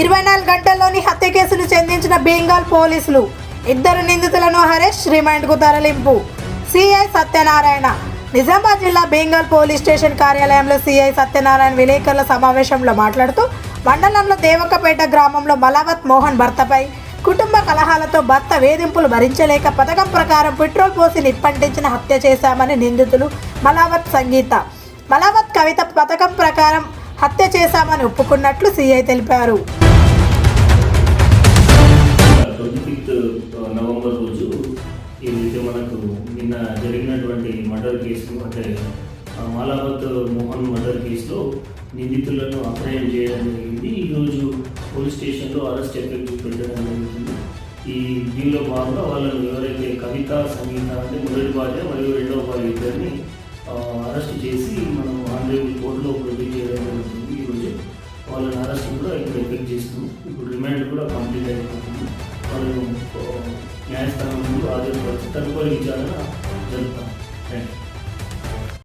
ఇరవై నాలుగు గంటల్లోని హత్య కేసులు చెందించిన బెంగాల్ పోలీసులు. ఇద్దరు నిందితులను హరీష్ రిమాండ్కు తరలింపు. సిఐ సత్యనారాయణ. నిజామాబాద్ జిల్లా బెంగాల్ పోలీస్ స్టేషన్ కార్యాలయంలో సిఐ సత్యనారాయణ విలేకరుల సమావేశంలో మాట్లాడుతూ మండలంలో దేవకపేట గ్రామంలో మలావత్ మోహన్ భర్తపై కుటుంబ కలహాలతో భర్త వేధింపులు భరించలేక పథకం ప్రకారం పెట్రోల్ పోసి నిప్పంటించిన హత్య చేశామని నిందితులు మలావత్ సంగీత. మలావత్ కవిత పథకం ప్రకారం హత్య చేశామని ఒప్పుకున్నట్లు సీఐ తెలిపారు. నవంబర్ రోజు ఏదైతే మనకు నిన్న జరిగినటువంటి మర్డర్ కేసు అంటే మాలావత్ మోహన్ మర్డర్ కేసులో నిందితులను అప్రయం చేయడం జరిగింది. ఈరోజు పోలీస్ స్టేషన్లో అరెస్ట్ ఎఫెక్ట్ పెట్టడం జరిగింది ఈ దీనిలో భాగంగా వాళ్ళను ఎవరైతే కవిత సంగీత అంటే మొదటి భార్య మరియు రెండవ భార్య ఇద్దరిని అరెస్ట్ చేసి మనం ఆంధ్రప్రదేశ్ కోర్టులో ప్రొడ్యూస్ చేయడం ఇప్పుడు ఎఫెక్ట్ చేస్తున్నాం ఇప్పుడు రిమాండ్ కూడా కంప్లీట్ అయిపోతుంది. వాళ్ళు న్యాయస్థానం ముందు హాజరుపరిచి తదుపరి విచారణ